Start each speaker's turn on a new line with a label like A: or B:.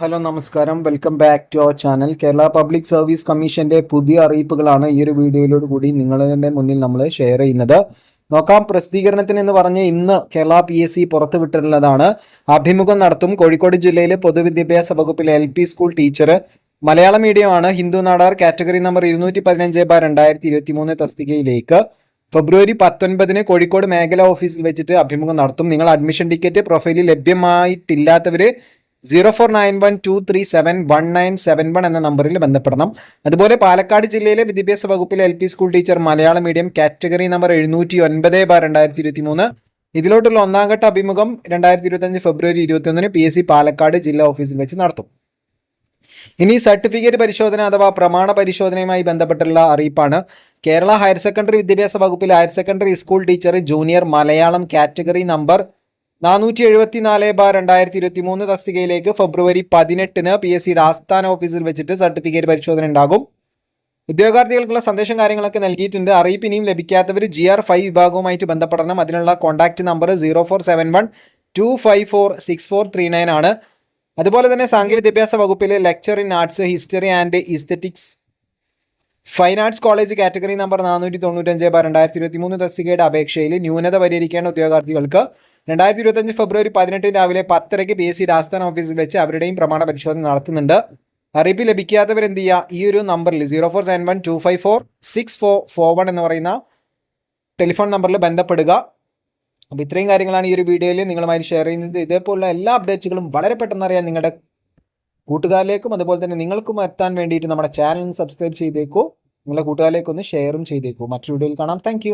A: Hello നമസ്കാരം. Welcome back to our channel Kerala public service കമ്മീഷന്റെ പുതിയ അറിയിപ്പുകളാണ് ഈ ഒരു വീഡിയോയിലൂടെ കൂടി നിങ്ങളുടെ മുന്നിൽ നമ്മൾ ഷെയർ ചെയ്യുന്നത്. നോക്കാം പ്രസിദ്ധീകരണത്തിന് എന്ന് പറഞ്ഞ് ഇന്ന് കേരള പി എസ് സി പുറത്തുവിട്ടിട്ടുള്ളതാണ്. അഭിമുഖം നടത്തും കോഴിക്കോട് ജില്ലയിലെ പൊതുവിദ്യാഭ്യാസ വകുപ്പിലെ എൽ പി സ്കൂൾ ടീച്ചർ മലയാള മീഡിയമാണ് ഹിന്ദു നാടാർ കാറ്റഗറി നമ്പർ ഇരുന്നൂറ്റി പതിനഞ്ച് ബാർ രണ്ടായിരത്തി ഇരുപത്തി മൂന്ന് തസ്തികയിലേക്ക്. ഫെബ്രുവരി പത്തൊൻപതിന് കോഴിക്കോട് മേഖലാ ഓഫീസിൽ വെച്ചിട്ട് അഭിമുഖം നടത്തും. നിങ്ങൾ അഡ്മിഷൻ ടിക്കറ്റ് പ്രൊഫൈലിൽ ലഭ്യമായിട്ടില്ലാത്തവര് zero four nine one two three seven one nine seven one എന്ന നമ്പറിൽ ബന്ധപ്പെടണം. അതുപോലെ പാലക്കാട് ജില്ലയിലെ വിദ്യാഭ്യാസ വകുപ്പിലെ L P school teacher Malayalam medium category number എഴുന്നൂറ്റി ഒൻപത് ബാർ രണ്ടായിരത്തി ഇരുപത്തി മൂന്ന് ഇതിലോട്ടുള്ള ഒന്നാം ഘട്ട അഭിമുഖം രണ്ടായിരത്തി ഇരുപത്തഞ്ച് ഫെബ്രുവരി ഇരുപത്തിയൊന്നിന് പി എസ് സി പാലക്കാട് ജില്ലാ ഓഫീസിൽ വെച്ച് നടത്തും. ഇനി സർട്ടിഫിക്കറ്റ് പരിശോധന അഥവാ പ്രമാണ പരിശോധനയുമായി ബന്ധപ്പെട്ടുള്ള അറിയിപ്പാണ്. കേരള ഹയർ സെക്കൻഡറി വിദ്യാഭ്യാസ വകുപ്പിൽ higher secondary school teacher junior Malayalam category number നാനൂറ്റി എഴുപത്തിനാല് ബാർ രണ്ടായിരത്തി ഇരുപത്തി മൂന്ന് തസ്തികയിലേക്ക് ഫെബ്രുവരി പതിനെട്ടിന് പി എസ് സിയുടെ ആസ്ഥാന ഓഫീസിൽ വെച്ചിട്ട് സർട്ടിഫിക്കറ്റ് പരിശോധന ഉണ്ടാകും. ഉദ്യോഗാർത്ഥികൾക്കുള്ള സന്ദേശം കാര്യങ്ങളൊക്കെ നൽകിയിട്ടുണ്ട്. അറിയിപ്പ് ഇനിയും ലഭിക്കാത്തവർ ജി ആർ ഫൈവ് വിഭാഗവുമായിട്ട് ബന്ധപ്പെടണം. അതിനുള്ള contact number zero four seven one two five four six four three nine ആണ്. അതുപോലെ തന്നെ സാങ്കേതിക വിദ്യാഭ്യാസ വകുപ്പിലെ lecture in arts history and aesthetics fine arts college category number നാനൂറ്റി തൊണ്ണൂറ്റഞ്ച് ബാർ രണ്ടായിരത്തി ഇരുപത്തി മൂന്ന് തസ്തികയുടെ അപേക്ഷയിൽ ന്യൂനത പരിഹരിക്കേണ്ട ഉദ്യോഗാർത്ഥികൾക്ക് രണ്ടായിരത്തി ഇരുപത്തഞ്ച് ഫെബ്രുവരി പതിനെട്ടിന് രാവിലെ പത്തരയ്ക്ക് പി എസ് സി ആസ്ഥാന ഓഫീസിൽ വെച്ച് അവരുടെയും പ്രമാണ പരിശോധന നടത്തുന്നുണ്ട്. അറിയിപ്പ് ലഭിക്കാത്തവർ എന്ത് ചെയ്യുക? ഈ ഒരു നമ്പറിൽ zero four seven one two five four six four four one എന്ന് പറയുന്ന ടെലിഫോൺ നമ്പറിൽ ബന്ധപ്പെടുക. അപ്പോൾ ഇത്രയും കാര്യങ്ങളാണ് ഈ ഒരു വീഡിയോയിൽ നിങ്ങളുമായി ഷെയർ ചെയ്യുന്നത്. ഇതേപോലുള്ള എല്ലാ അപ്ഡേറ്റ്സുകളും വളരെ പെട്ടെന്ന് അറിയാൻ നിങ്ങളുടെ കൂട്ടുകാരിലേക്കും അതുപോലെ തന്നെ നിങ്ങൾക്കും എത്താൻ വേണ്ടിയിട്ട് നമ്മുടെ ചാനൽ സബ്സ്ക്രൈബ് ചെയ്തേക്കൂ. നിങ്ങളുടെ കൂട്ടുകാരിലേക്കൊന്ന് ഷെയറും ചെയ്തേക്കൂ. മറ്റൊരു വീഡിയോയിൽ കാണാം. താങ്ക്